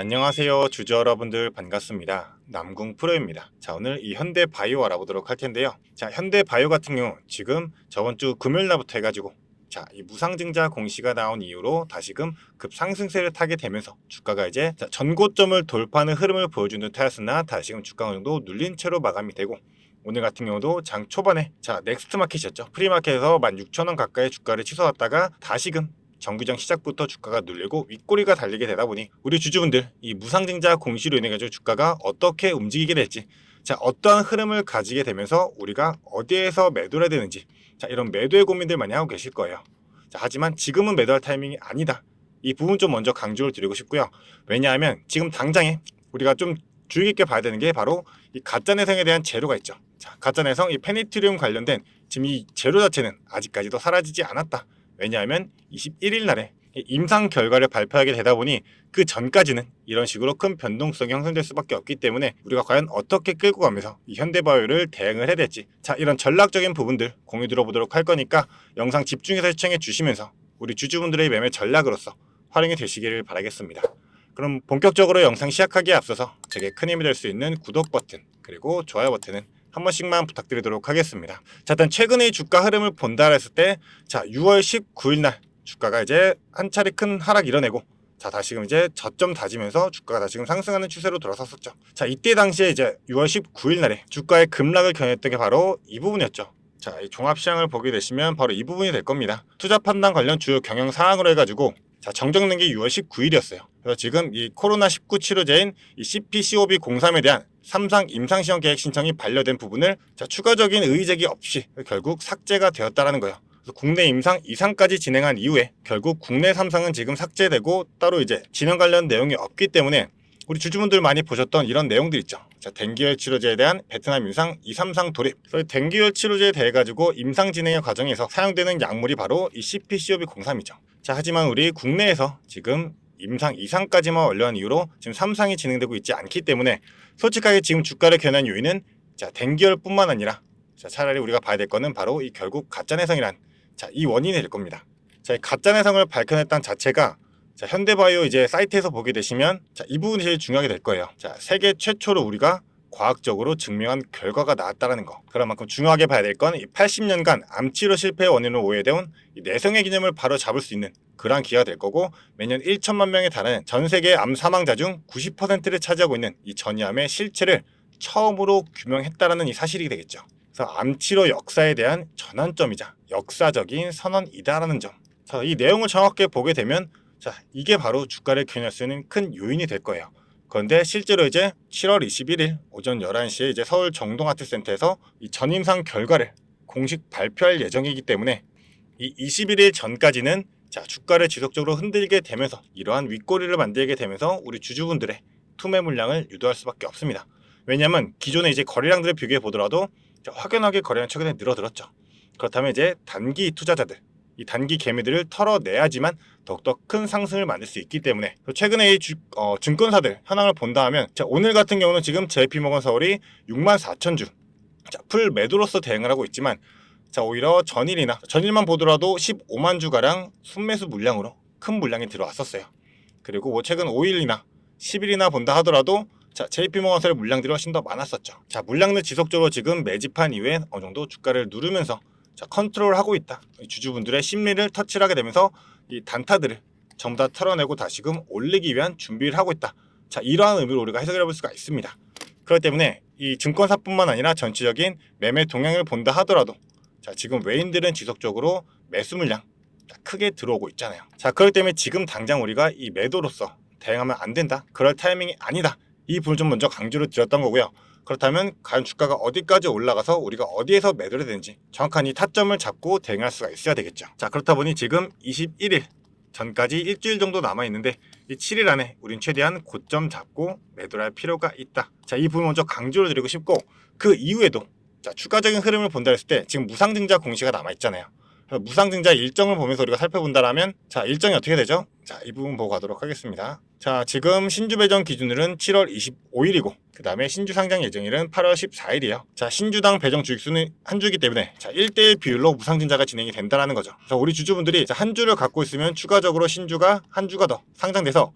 안녕하세요 주주 여러분들 반갑습니다. 남궁 프로입니다. 자 오늘 이 현대 바이오 알아보도록 할 텐데요. 자 현대 바이오 같은 경우 지금 저번 주 금요일 날부터 해가지고 자 이 무상증자 공시가 나온 이후로 다시금 급상승세를 타게 되면서 주가가 이제 자, 전고점을 돌파하는 흐름을 보여준 듯하였으나 다시금 주가 어느 정도 눌린 채로 마감이 되고 오늘 같은 경우도 장 초반에 자 넥스트 마켓이었죠. 프리마켓에서 16,000원 가까이 주가를 치솟았다가 다시금 정규장 시작부터 주가가 눌리고 윗꼬리가 달리게 되다 보니 우리 주주분들 이 무상증자 공시로 인해 가지고 주가가 어떻게 움직이게 될지 자 어떠한 흐름을 가지게 되면서 우리가 어디에서 매도를 해야 되는지 자 이런 매도의 고민들 많이 하고 계실 거예요. 자 하지만 지금은 매도할 타이밍이 아니다. 이 부분 좀 먼저 강조를 드리고 싶고요. 왜냐하면 지금 당장에 우리가 좀 주의 깊게 봐야 되는 게 바로 이 가짜 내성에 대한 재료가 있죠. 자 가짜 내성 이 페니트리움 관련된 지금 이 재료 자체는 아직까지도 사라지지 않았다 왜냐하면 21일 날에 이 임상 결과를 발표하게 되다 보니 그 전까지는 이런 식으로 큰 변동성이 형성될 수밖에 없기 때문에 우리가 과연 어떻게 끌고 가면서 이 현대바이오를 대응을 해야 될지 자 이런 전략적인 부분들 공유 들어보도록 할 거니까 영상 집중해서 시청해 주시면서 우리 주주분들의 매매 전략으로서 활용이 되시기를 바라겠습니다. 그럼 본격적으로 영상 시작하기에 앞서서 제게 큰 힘이 될 수 있는 구독 버튼 그리고 좋아요 버튼은 한 번씩만 부탁드리도록 하겠습니다. 자, 일단 최근의 주가 흐름을 본다 했을 때, 자, 6월 19일 날 주가가 이제 한 차례 큰 하락 이뤄내고, 자, 다시금 이제 저점 다지면서 주가가 다시금 상승하는 추세로 돌아섰었죠. 자, 이때 당시에 이제 6월 19일 날에 주가의 급락을 견했던 게 바로 이 부분이었죠. 자, 이 종합시장을 보게 되시면 바로 이 부분이 될 겁니다. 투자 판단 관련 주요 경영 사항으로 해가지고, 자, 정정된 게 6월 19일이었어요. 그래서 지금 이 코로나19 치료제인 이 CPCOB03에 대한 삼상 임상시험 계획 신청이 반려된 부분을 자, 추가적인 의제기 없이 결국 삭제가 되었다라는 거예요. 그래서 국내 임상 이상까지 진행한 이후에 결국 국내 삼상은 지금 삭제되고 따로 이제 진행 관련 내용이 없기 때문에 우리 주주분들 많이 보셨던 이런 내용들 있죠. 자, 댕기열 치료제에 대한 베트남 임상 2, 3상 돌입. 그래서 댕기열 치료제에 대해 가지고 임상 진행의 과정에서 사용되는 약물이 바로 이 CPCOB03이죠. 자, 하지만 우리 국내에서 지금 임상 2상까지만 완료한 이후로 지금 3상이 진행되고 있지 않기 때문에 솔직하게 지금 주가를 견한 요인은 자, 댕기열뿐만 아니라 자, 차라리 우리가 봐야 될 거는 바로 이 결국 가짜 내성이란 자, 이 원인이 될 겁니다. 자, 이 가짜 내성을 밝혀냈다는 자체가 자, 현대바이오 이제 사이트에서 보게 되시면 자, 이 부분이 제일 중요하게 될 거예요. 자, 세계 최초로 우리가 과학적으로 증명한 결과가 나왔다라는 거. 그런 만큼 중요하게 봐야 될건이 80년간 암 치료 실패의 원인으로 오해되온 이 내성의 개념을 바로 잡을 수 있는 그러한 기회가 될 거고 매년 1천만 명에 달하는 전 세계 암 사망자 중 90%를 차지하고 있는 이 전이암의 실체를 처음으로 규명했다라는 이 사실이 되겠죠. 그래서 암 치료 역사에 대한 전환점이자 역사적인 선언이다라는 점. 자, 이 내용을 정확하게 보게 되면 자, 이게 바로 주가를 견할 수 있는 큰 요인이 될 거예요. 그런데 실제로 이제 7월 21일 오전 11시에 이제 서울 정동아트센터에서 이 전임상 결과를 공식 발표할 예정이기 때문에 이 21일 전까지는 자, 주가를 지속적으로 흔들게 되면서 이러한 윗꼬리를 만들게 되면서 우리 주주분들의 투매 물량을 유도할 수밖에 없습니다. 왜냐하면 기존에 이제 거래량들을 비교해 보더라도 자, 확연하게 거래량 최근에 늘어들었죠. 그렇다면 이제 단기 투자자들 이 단기 개미들을 털어내야지만 더욱더 큰 상승을 만들 수 있기 때문에 최근에 이 주, 어, 증권사들 현황을 본다 하면 자, 오늘 같은 경우는 지금 JP모건 서울이 6만 4천 주 자, 풀 매도로서 대응을 하고 있지만 자 오히려 전일이나 전일만 보더라도 15만 주가량 순매수 물량으로 큰 물량이 들어왔었어요. 그리고 뭐 최근 5일이나 10일이나 본다 하더라도 자 JP모건서의 물량들이 훨씬 더 많았었죠. 자 물량을 지속적으로 지금 매집한 이후에 어느 정도 주가를 누르면서 자 컨트롤하고 있다. 주주분들의 심리를 터치를 하게 되면서 이 단타들을 전부 다 털어내고 다시금 올리기 위한 준비를 하고 있다. 자 이러한 의미로 우리가 해석을 해볼 수가 있습니다. 그렇기 때문에 이 증권사뿐만 아니라 전체적인 매매 동향을 본다 하더라도 자 지금 외인들은 지속적으로 매수 물량 크게 들어오고 있잖아요. 자 그렇기 때문에 지금 당장 우리가 이 매도로서 대응하면 안 된다. 그럴 타이밍이 아니다. 이 부분을 좀 먼저 강조를 드렸던 거고요. 그렇다면 과연 주가가 어디까지 올라가서 우리가 어디에서 매도를 되는지 정확한 이 타점을 잡고 대응할 수가 있어야 되겠죠. 자 그렇다 보니 지금 21일 전까지 일주일 정도 남아 있는데 이 7일 안에 우린 최대한 고점 잡고 매도를 할 필요가 있다. 자 이 부분 먼저 강조를 드리고 싶고 그 이후에도 자 추가적인 흐름을 본다 했을 때 지금 무상증자 공시가 남아 있잖아요. 무상증자 일정을 보면서 우리가 살펴본다라면 자 일정이 어떻게 되죠? 자 이 부분 보고 가도록 하겠습니다. 자 지금 신주 배정 기준일은 7월 25일이고 그 다음에 신주 상장 예정일은 8월 14일이에요. 자 신주당 배정 주익수는 한 주이기 때문에 자 1대1 비율로 무상증자가 진행이 된다는 거죠. 그래서 우리 주주분들이 자, 한 주를 갖고 있으면 추가적으로 신주가 한 주가 더 상장돼서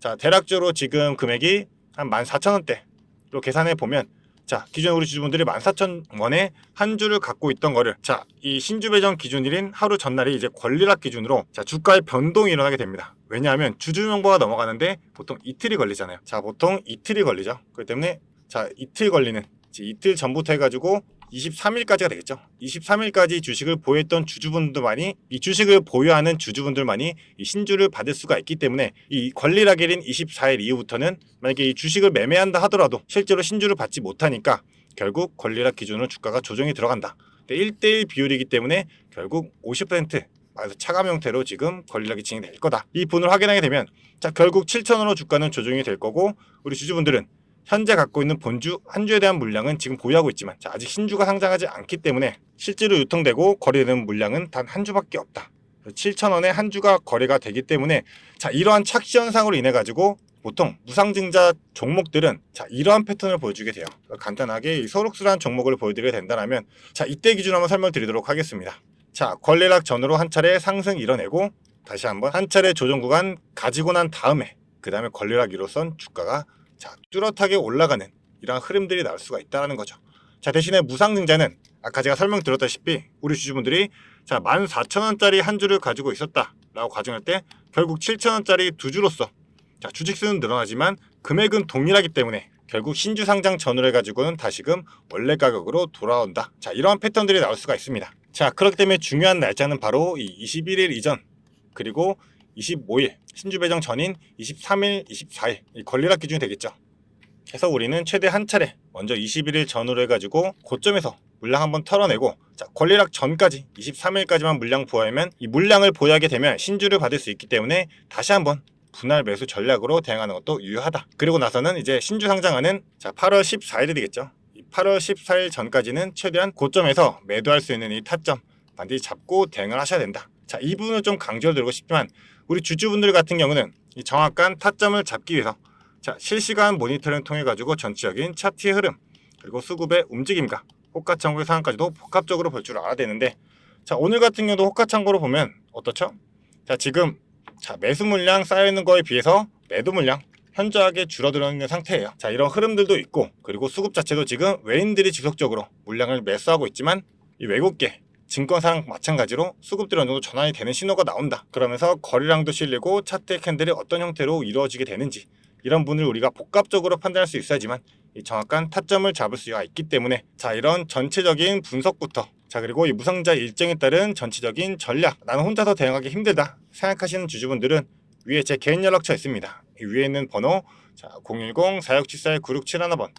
자, 대략적으로 지금 금액이 한 14,000원대로 계산해 보면 자, 기존 우리 주주분들이 14,000원에 한 주를 갖고 있던 거를 자, 이 신주 배정 기준일인 하루 전날이 이제 권리락 기준으로 자, 주가의 변동이 일어나게 됩니다. 왜냐하면 주주 명부가 넘어가는데 보통 이틀이 걸리잖아요. 자, 보통 이틀이 걸리죠. 그렇기 때문에 자, 이틀 걸리는 이틀 전부터 해가지고 23일까지가 되겠죠. 23일까지 주식을 보유했던 주주분들만이 이 주식을 보유하는 주주분들만이 이 신주를 받을 수가 있기 때문에 이 권리락일인 24일 이후부터는 만약에 이 주식을 매매한다 하더라도 실제로 신주를 받지 못하니까 결국 권리락 기준으로 주가가 조정이 들어간다. 1대1 비율이기 때문에 결국 50% 그래서 차감 형태로 지금 권리락이 진행될 거다. 이 분을 확인하게 되면 자 결국 7천원으로 주가는 조정이 될 거고 우리 주주분들은 현재 갖고 있는 본주 한 주에 대한 물량은 지금 보유하고 있지만 자, 아직 신주가 상장하지 않기 때문에 실제로 유통되고 거래되는 물량은 단 한 주밖에 없다. 7천원에 한 주가 거래가 되기 때문에 자 이러한 착시 현상으로 인해 가지고 보통 무상증자 종목들은 자 이러한 패턴을 보여주게 돼요. 간단하게 이 소록스라는 종목을 보여드리게 된다면 자 이때 기준 한번 설명드리도록 하겠습니다. 자 권리락 전으로 한 차례 상승 이뤄내고 다시 한번 한 차례 조정 구간 가지고 난 다음에 그 다음에 권리락 이로선 주가가 자 뚜렷하게 올라가는 이러한 흐름들이 나올 수가 있다는 거죠. 자 대신에 무상증자는 아까 제가 설명드렸다시피 우리 주주분들이 자 14,000원짜리 한 주를 가지고 있었다라고 가정할 때 결국 7,000원짜리 두 주로서 자 주식수는 늘어나지만 금액은 동일하기 때문에 결국 신주 상장 전후를 해가지고는 다시금 원래 가격으로 돌아온다. 자 이러한 패턴들이 나올 수가 있습니다. 자 그렇기 때문에 중요한 날짜는 바로 이 21일 이전 그리고 25일 신주 배정 전인 23일, 24일 이 권리락 기준이 되겠죠. 그래서 우리는 최대 한 차례 먼저 21일 전후로 해가지고 고점에서 물량 한번 털어내고 자 권리락 전까지 23일까지만 물량 보유하면 이 물량을 보유하게 되면 신주를 받을 수 있기 때문에 다시 한번 분할 매수 전략으로 대응하는 것도 유효하다. 그리고 나서는 이제 신주 상장하는 자 8월 14일이 되겠죠. 이 8월 14일 전까지는 최대한 고점에서 매도할 수 있는 이 타점 반드시 잡고 대응을 하셔야 된다. 자, 이 부분을 좀 강조를 드리고 싶지만 우리 주주분들 같은 경우는 이 정확한 타점을 잡기 위해서 자, 실시간 모니터링 통해 가지고 전체적인 차트의 흐름 그리고 수급의 움직임과 호가 창고의 상황까지도 복합적으로 볼 줄 알아야 되는데 자, 오늘 같은 경우도 호가 창고로 보면 어떻죠? 자, 지금 자, 매수 물량 쌓여 있는 거에 비해서 매도 물량 현저하게 줄어들어 있는 상태예요. 자, 이런 흐름들도 있고 그리고 수급 자체도 지금 외인들이 지속적으로 물량을 매수하고 있지만 이 외국계 증권사랑 마찬가지로 수급들이 어느 정도 전환이 되는 신호가 나온다. 그러면서 거래량도 실리고 차트의 캔들이 어떤 형태로 이루어지게 되는지 이런 분을 우리가 복합적으로 판단할 수 있어야지만 이 정확한 타점을 잡을 수가 있기 때문에 자 이런 전체적인 분석부터 자 그리고 이 무상자 일정에 따른 전체적인 전략 나는 혼자서 대응하기 힘들다 생각하시는 주주분들은 위에 제 개인 연락처 있습니다. 이 위에 있는 번호 자 010-4674-9671번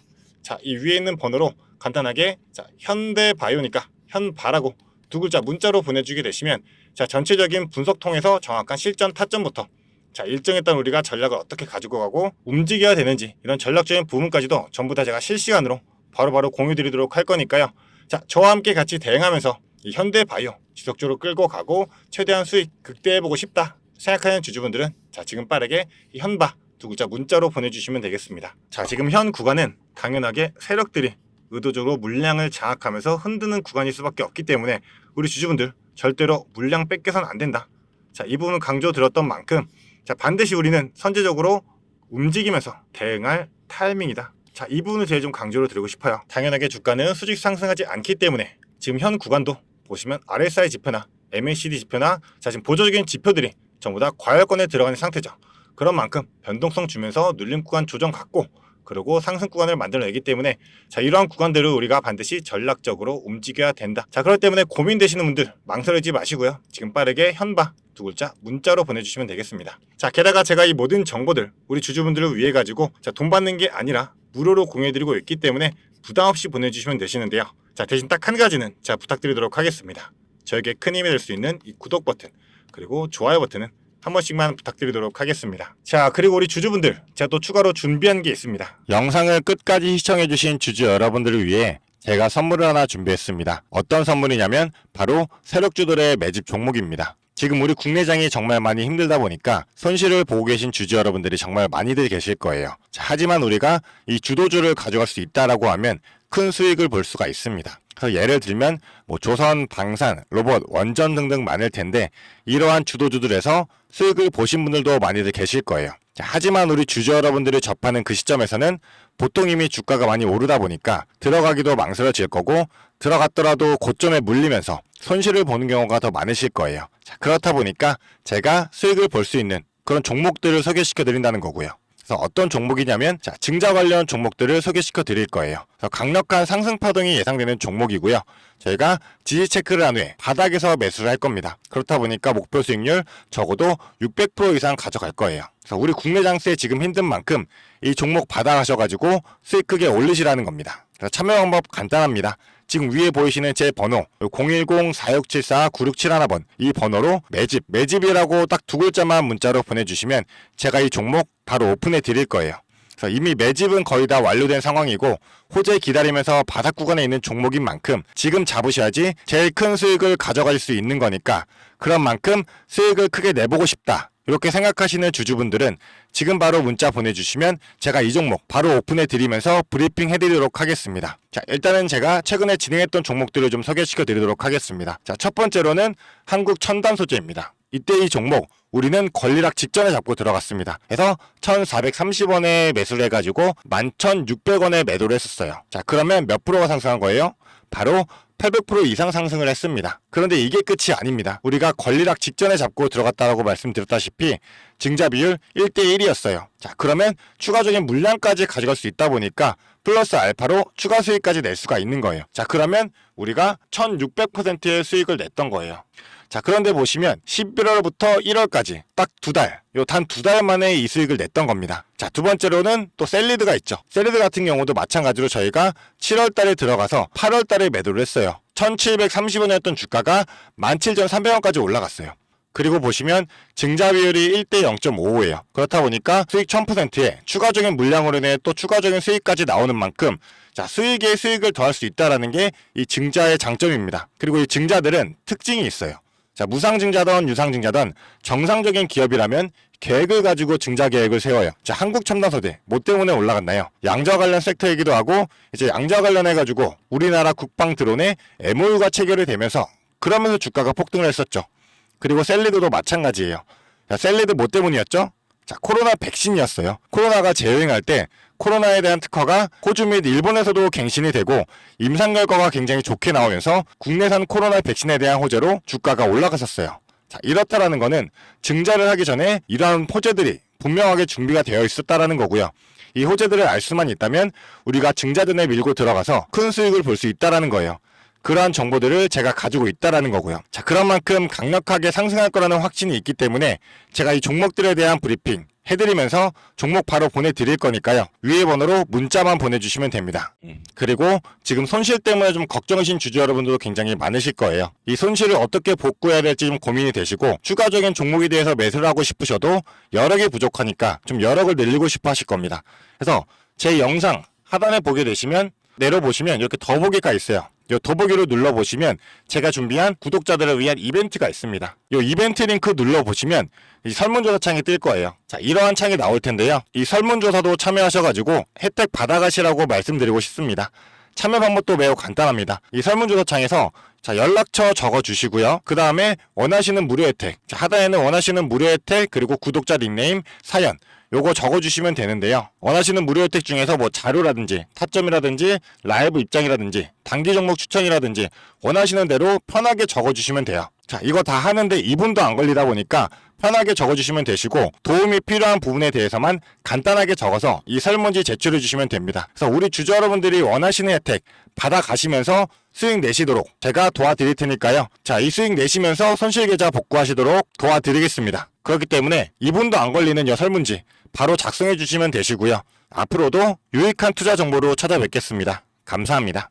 자이 위에 있는 번호로 간단하게 자 현대바이오니까 현바라고 두 글자 문자로 보내주게 되시면 자 전체적인 분석 통해서 정확한 실전 타점부터 자 따른 우리가 전략을 어떻게 가지고 가고 움직여야 되는지 이런 전략적인 부분까지도 전부 다 제가 실시간으로 바로바로 공유 드리도록 할 거니까요. 자 저와 함께 같이 대응하면서 이 현대바이오 지속적으로 끌고 가고 최대한 수익 극대화해보고 싶다 생각하는 주주분들은 자 지금 빠르게 이 현바 두 글자 문자로 보내주시면 되겠습니다. 자 지금 현 구간은 당연하게 세력들이 의도적으로 물량을 장악하면서 흔드는 구간일 수밖에 없기 때문에 우리 주주분들 절대로 물량 뺏겨선 안 된다. 자, 이 부분은 강조 드렸던 만큼 자, 반드시 우리는 선제적으로 움직이면서 대응할 타이밍이다. 자, 이 부분을 제일 좀 강조를 드리고 싶어요. 당연하게 주가는 수직 상승하지 않기 때문에 지금 현 구간도 보시면 RSI 지표나 MACD 지표나 자, 지금 보조적인 지표들이 전부 다 과열권에 들어가는 상태죠. 그런 만큼 변동성 주면서 눌림 구간 조정 갖고 그리고 상승 구간을 만들어내기 때문에 자 이러한 구간들을 우리가 반드시 전략적으로 움직여야 된다. 자 그렇기 때문에 고민되시는 분들 망설이지 마시고요. 지금 빠르게 현바 두 글자 문자로 보내주시면 되겠습니다. 자 게다가 제가 이 모든 정보들 우리 주주분들을 위해 가지고 자돈 받는 게 아니라 무료로 공유해드리고 있기 때문에 부담 없이 보내주시면 되시는데요. 자 대신 딱 한 가지는 제가 부탁드리도록 하겠습니다. 저에게 큰 힘이 될 수 있는 이 구독 버튼 그리고 좋아요 버튼은 한 번씩만 부탁드리도록 하겠습니다. 자, 그리고 우리 주주분들, 제가 또 추가로 준비한 게 있습니다. 영상을 끝까지 시청해주신 주주 여러분들을 위해 제가 선물을 하나 준비했습니다. 어떤 선물이냐면 바로 세력주들의 매집 종목입니다. 지금 우리 국내장이 정말 많이 힘들다 보니까 손실을 보고 계신 주주 여러분들이 정말 많이들 계실 거예요. 자, 하지만 우리가 이 주도주를 가져갈 수 있다라고 하면 큰 수익을 볼 수가 있습니다. 그래서 예를 들면 뭐 조선, 방산, 로봇, 원전 등등 많을 텐데 이러한 주도주들에서 수익을 보신 분들도 많이들 계실 거예요. 자, 하지만 우리 주주 여러분들이 접하는 그 시점에서는 보통 이미 주가가 많이 오르다 보니까 들어가기도 망설여질 거고 들어갔더라도 고점에 물리면서 손실을 보는 경우가 더 많으실 거예요. 자, 그렇다 보니까 제가 수익을 볼 수 있는 그런 종목들을 소개시켜 드린다는 거고요. 그래서 어떤 종목이냐면 자, 증자 관련 종목들을 소개시켜 드릴 거예요. 강력한 상승 파동이 예상되는 종목이고요. 저희가 지지 체크를 한 후에 바닥에서 매수를 할 겁니다. 그렇다 보니까 목표 수익률 적어도 600% 이상 가져갈 거예요. 그래서 우리 국내 장세 지금 힘든 만큼 이 종목 받아가셔가지고 수익 크게 올리시라는 겁니다. 그래서 참여 방법 간단합니다. 지금 위에 보이시는 제 번호 010-4674-9671번 이 번호로 매집, 매집이라고 딱 두 글자만 문자로 보내주시면 제가 이 종목 바로 오픈해 드릴 거예요. 그래서 이미 매집은 거의 다 완료된 상황이고 호재 기다리면서 바닥 구간에 있는 종목인 만큼 지금 잡으셔야지 제일 큰 수익을 가져갈 수 있는 거니까 그런 만큼 수익을 크게 내보고 싶다. 이렇게 생각하시는 주주분들은 지금 바로 문자 보내주시면 제가 이 종목 바로 오픈해 드리면서 브리핑 해드리도록 하겠습니다. 자, 일단은 제가 최근에 진행했던 종목들을 좀 소개시켜 드리도록 하겠습니다. 자, 첫 번째로는 한국 첨단 소재입니다. 이때 이 종목 우리는 권리락 직전에 잡고 들어갔습니다. 그래서 1,430원에 매수를 해가지고 11,600원에 매도를 했었어요. 자, 그러면 몇 프로가 상승한 거예요? 바로 800% 이상 상승을 했습니다. 그런데 이게 끝이 아닙니다. 우리가 권리락 직전에 잡고 들어갔다라고 말씀드렸다시피 증자 비율 1대1이었어요. 자, 그러면 추가적인 물량까지 가져갈 수 있다 보니까 플러스 알파로 추가 수익까지 낼 수가 있는 거예요. 자, 그러면 우리가 1600%의 수익을 냈던 거예요. 자, 그런데 보시면 11월부터 1월까지 딱 두 달, 요 단 두 달 만에 이 수익을 냈던 겁니다. 자, 두 번째로는 또 셀리드가 있죠. 셀리드 같은 경우도 마찬가지로 저희가 7월 달에 들어가서 8월 달에 매도를 했어요. 1730원이었던 주가가 17,300원까지 올라갔어요. 그리고 보시면 증자 비율이 1대 0.55예요. 그렇다 보니까 수익 1000%에 추가적인 물량으로 인해 또 추가적인 수익까지 나오는 만큼 자, 수익에 수익을 더할 수 있다라는 게 이 증자의 장점입니다. 그리고 이 증자들은 특징이 있어요. 자, 무상증자든 유상증자든 정상적인 기업이라면 계획을 가지고 증자 계획을 세워요. 자, 한국 첨단소재 뭐 때문에 올라갔나요? 양자 관련 섹터이기도 하고 이제 양자 관련해 가지고 우리나라 국방 드론에 MOU가 체결이 되면서 그러면서 주가가 폭등을 했었죠. 그리고 셀리드도 마찬가지예요. 자, 셀리드 뭐 때문이었죠? 자, 코로나 백신이었어요. 코로나가 재유행할 때 코로나에 대한 특허가 호주 및 일본에서도 갱신이 되고 임상 결과가 굉장히 좋게 나오면서 국내산 코로나 백신에 대한 호재로 주가가 올라갔었어요. 자, 이렇다라는 거는 증자를 하기 전에 이러한 호재들이 분명하게 준비가 되어 있었다라는 거고요. 이 호재들을 알 수만 있다면 우리가 증자전에 밀고 들어가서 큰 수익을 볼 수 있다라는 거예요. 그러한 정보들을 제가 가지고 있다라는 거고요. 자, 그런 만큼 강력하게 상승할 거라는 확신이 있기 때문에 제가 이 종목들에 대한 브리핑 해드리면서 종목 바로 보내드릴 거니까요. 위에 번호로 문자만 보내주시면 됩니다. 그리고 지금 손실 때문에 좀 걱정이신 주주 여러분들도 굉장히 많으실 거예요. 이 손실을 어떻게 복구해야 될지 좀 고민이 되시고 추가적인 종목에 대해서 매수를 하고 싶으셔도 여력이 부족하니까 좀 여력을 늘리고 싶어 하실 겁니다. 그래서 제 영상 하단에 보게 되시면 내려보시면 이렇게 더보기가 있어요. 이 더보기를 눌러보시면 제가 준비한 구독자들을 위한 이벤트가 있습니다. 이 이벤트 링크 눌러보시면 이 설문조사 창이 뜰 거예요. 자, 이러한 창이 나올 텐데요. 이 설문조사도 참여하셔가지고 혜택 받아가시라고 말씀드리고 싶습니다. 참여 방법도 매우 간단합니다. 이 설문조사 창에서 자, 연락처 적어주시고요. 그 다음에 원하시는 무료 혜택. 자, 하단에는 원하시는 무료 혜택, 그리고 구독자 닉네임, 사연. 요거 적어주시면 되는데요. 원하시는 무료 혜택 중에서 뭐 자료라든지 타점이라든지 라이브 입장이라든지 단기 종목 추천이라든지 원하시는 대로 편하게 적어주시면 돼요. 자, 이거 다 하는데 2분도 안 걸리다 보니까 편하게 적어주시면 되시고 도움이 필요한 부분에 대해서만 간단하게 적어서 이 설문지 제출해 주시면 됩니다. 그래서 우리 주주 여러분들이 원하시는 혜택 받아가시면서 수익 내시도록 제가 도와드릴 테니까요. 자, 이 수익 내시면서 손실 계좌 복구하시도록 도와드리겠습니다. 그렇기 때문에 2분도 안 걸리는 여 설문지 바로 작성해 주시면 되시고요. 앞으로도 유익한 투자 정보로 찾아뵙겠습니다. 감사합니다.